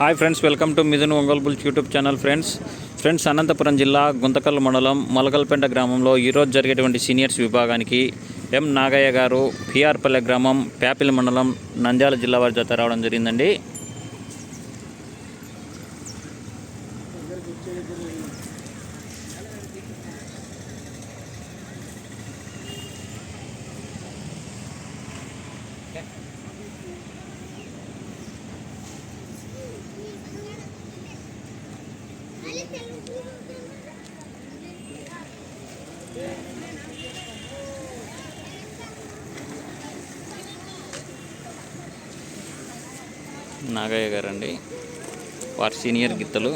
Hi friends welcome to Mithun Ongole bulls YouTube channel friends friends Anantapur జిల్లా గుంతకల్ మండలం మలకల్పేట గ్రామంలో ఈరోజు జరిగేటువంటి సీనియర్స్ విభాగానికి ఎం నాగయ్య గారు పిఆర్పల్లె గ్రామం ప్యాపిల్ మండలం నంద్యాల జిల్లా వారి జత రావడం జరిగిందండి. నాగయ్య గారండి. వారి సీనియర్ గిత్తలు